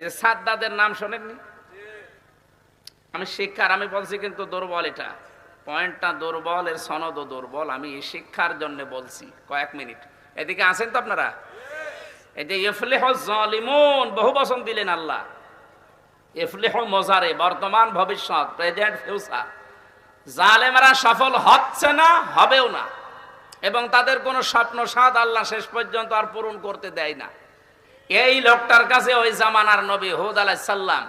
যে সাদ্দাদের নাম শোনেননি? আমি শিক্ষার, আমি বলছি কিন্তু দুর্বল এটা। পয়েন্টটা দুর্বল, এর সনদও দুর্বল। আমি এই শিক্ষার জন্য বলছি। কয়েক মিনিট। এদিকে আছেন তো আপনারা? এই যে জলিমুন, বহু বসন দিলেন আল্লাহ। মজারে, বর্তমান, ভবিষ্যৎ, প্রেজেন্ট, ফিউচার। জালেমরা সফল হচ্ছে না, হবেও না। এবং তাদের কোনো স্বপ্ন সাদ আল্লাহ শেষ পর্যন্ত আর পূরণ করতে দেয় না। এই লোকটার কাছে ওই জামানার নবী হুদ আলাইসাল্লাম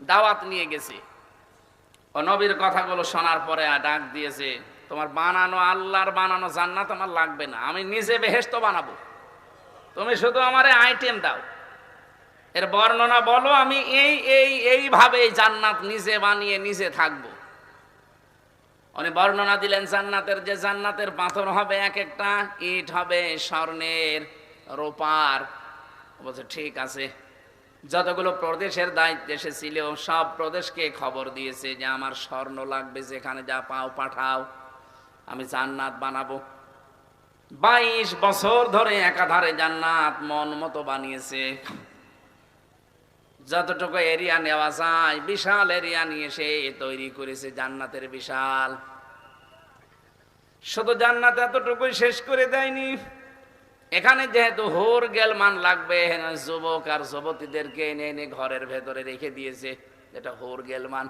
দাওয়াত নিয়ে গেছে। ও নবীর কথাগুলো শোনার পরে ডাক দিয়েছে, তোমার বানানো আল্লাহর বানানো জান্নাত আমার লাগবে না, আমি নিজে বেহেস্ত বানাবো। তুমি শুধু আমারে আইটেম দাও। এর বর্ণনা বলো, আমি এই এই এইভাবে এই জান্নাত নিজে বানিয়ে নিজে থাকব। উনি বর্ণনা দিলেন, জান্নাতের যে জান্নাতের পাথর হবে এক একটা, ইট হবে স্বর্ণের রূপার বলছে, ঠিক আছে। যতগুলো প্রদেশের দায়িত্বে সে ছিল, সব প্রদেশকে খবর দিয়েছে যে, আমার স্বর্ণ লাগবে যেখানে যা পাও পাঠাও, আমি জান্নাত বানাবো। বাইশ বছর ধরে একাধারে জান্নাত মন মতো বানিয়েছে। যতটুকু এরিয়া নেওয়া যায়, বিশাল এরিয়া নিয়ে সে তৈরি করেছে জান্নাতের বিশাল। শুধু জান্নাত এতটুকুই শেষ করে দেয়নি এখানে যেহেতু হোর গেলমান লাগবে যুবক আর যুবতীদেরকে এনে এনে ঘরের ভেতরে রেখে দিয়েছে, যেটা হোর গেলমান।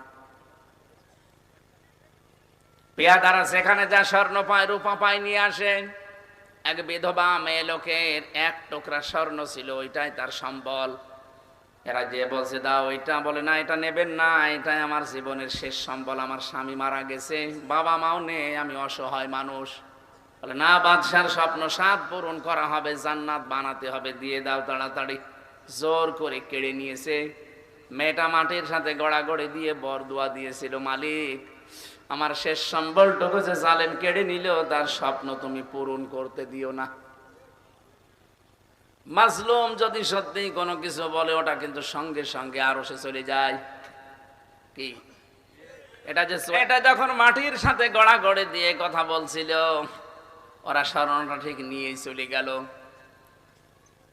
পেয়াদারা সেখানে যা স্বর্ণ পায়, রূপা পায় নিয়ে আসে। এক বিধবা মেয়ে লোকের এক টুকরা স্বর্ণ ছিল, ওইটাই তার সম্বল। এরা যে বলছে, দাও ওইটা বলে, না, এটা নেবেন না, এটাই আমার জীবনের শেষ সম্বল, আমার স্বামী মারা গেছে বাবা মাও নেই, আমি অসহায় মানুষ। বলে, না বাদশার স্বপ্ন সাত পূরণ করা হবে, জান্নাত বানাতে হবে, দিয়ে দাও তাড়াতাড়ি। জোর করে কেড়ে নিয়েছে। মেয়েটা মাটির সাথে গড়াগড়ি দিয়ে বরদুয়া দিয়েছিল, মালিক, আমার শেষ সম্বলটুকু যে জালেম কেড়ে নিল, তার স্বপ্ন তুমি পূরণ করতে দিও না। মাজলুম যদি সত্যি কোনো কিছু বলে, ওটা কিন্তু সঙ্গে সঙ্গে আরও সে চলে যায়। কি? এটা যে এটা যখন মাটির সাথে গড়া গড়ে দিয়ে কথা বলছিল ওরা স্মরণটা ঠিক নিয়েই চলে গেল।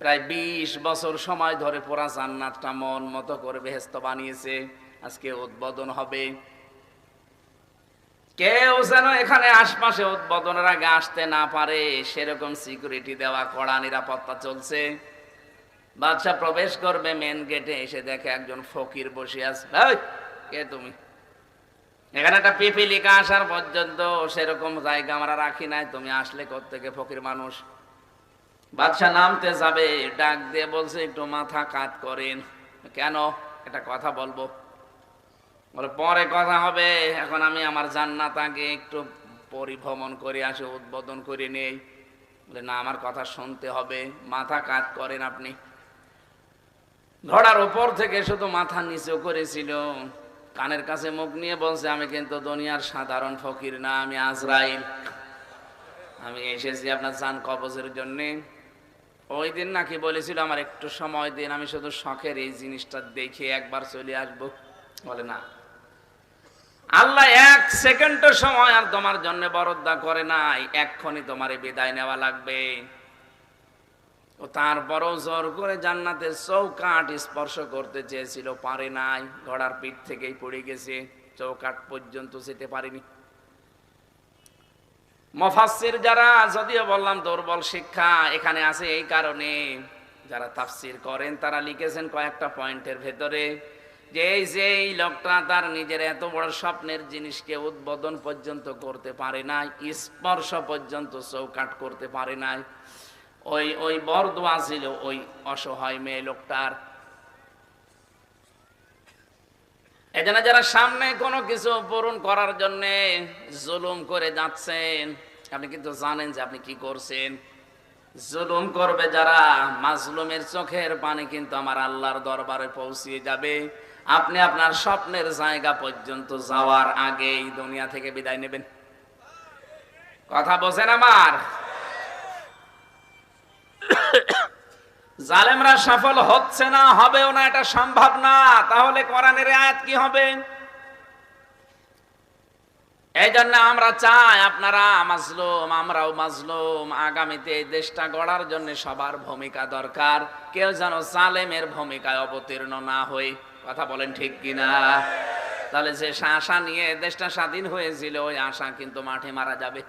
প্রায় বিশ বছর সময় ধরে পোড়া জান্নাতটা মন মতো করে বেহেস্ত বানিয়েছে। আজকে উদ্বোধন হবে। কেউ যেন এখানে আশপাশে উদ্বোধনের আগে আসতে না পারে, সেরকম সিকিউরিটি দেওয়া কড়া নিরাপত্তা চলছে। বাদশাহ প্রবেশ করবে মেন গেটে এসে দেখে একজন ফকির বসে আছে। কে তুমি? এখানে একটা পিপিলিকা আসার পর্যন্ত সেরকম জায়গা আমরা রাখি নাই। তুমি আসলে থেকে ফকির মানুষ? বাদশাহ নামতে যাবে, ডাক দিয়ে বলছে, একটু মাথা কাত করেন। কেন? একটা কথা বলব। বলে, পরে কথা হবে। এখন আমি আমার জান্নাত আগে একটু পরিভ্রমণ করে আসি, উদ্বোধন করে নেই। বলে, না, আমার কথা শুনতে হবে। মাথা কাত করেন আপনি। ঘোড়ার উপর থেকে শুধু মাথা নিচু করেছিল। কানের কাছে মুখ নিয়ে বলছে, আমি কিন্তু দুনিয়ার সাধারণ ফকির না, আমি আজরাইল। আমি এসেছি আপনার জান কবজের জন্যে। ওই দিন নাকি বলেছিল, আমার একটু সময় দিন, আমি শুধু শখের এই জিনিসটা দেখে একবার চলে আসব। বলে না। আল্লাহ এক সেকেন্ডের সময় আর তোমার জন্য বরদ্দা করে নাই, এক্ষুনি তোমার বিদায় নেওয়া লাগবে। ও তারপরও জোর করে জান্নাতের চৌকাট স্পর্শ করতে চেয়েছিল, পারে নাই, ঘোড়ার পিঠ থেকেই পড়ে গেছে চৌকাট পর্যন্ত যেতে পারেনি। মফাসির যারা, যদিও বললাম দুর্বল শিক্ষা এখানে আছে এই কারণে, যারা তাফসির করেন তারা লিখেছেন কয়েকটা পয়েন্টের ভেতরে যে এই যে এই লোকটা তার নিজের এত বড় স্বপ্নের জিনিসকে উদ্বোধন পর্যন্ত করতে পারে নাই, স্পর্শ পর্যন্ত চৌকাট করতে পারে নাই। ওই ওই বরদোয়া ছিল, ওই অসহায় মেয়ে লোকটার। এজন্য যারা সামনে কোনো কিছু পূরণ করার জন্য জুলুম করে যাচ্ছেন, আপনি কিন্তু জানেন যে আপনি কি করছেন। জুলুম করবে যারা, মাজলুমের চোখের পানি কিন্তু আমার আল্লাহর দরবারে পৌঁছিয়ে যাবে। আপনি আপনার স্বপ্নের জায়গা পর্যন্ত যাওয়ার আগেই দুনিয়া থেকে বিদায় নেবেন। কথা বোঝেন আমার? জালেমরা সফল হচ্ছে না, হবেও না, এটা সম্ভব না। তাহলে কোরআনের আয়াত কি হবে? এই জন্য আমরা চাই আপনারা মাজলুম, আমরাও মাজলুম। আগামীতে এই দেশটা গড়ার জন্য সবার ভূমিকা দরকার। কেউ যেন সালেমের ভূমিকায় অবতীর্ণ না হই। কথা বলেন ঠিক কিনা? তাহলে যে আশা নিয়ে দেশটা স্বাধীন হয়েছিল, ওই আশা কিন্তু মাঠে মারা যাবে।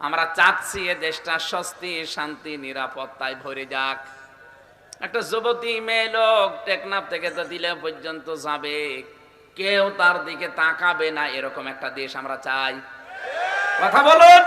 আমরা চাচ্ছি এ দেশটা স্বস্তি, শান্তি, নিরাপত্তায় ভরে যাক। একটা যুবতী মেয়ে লোক টেকনাফ থেকে তো দিলে পর্যন্ত যাবে। কেউ তার দিকে তাকাবে না, এরকম একটা দেশ আমরা চাই। কথা বলুন।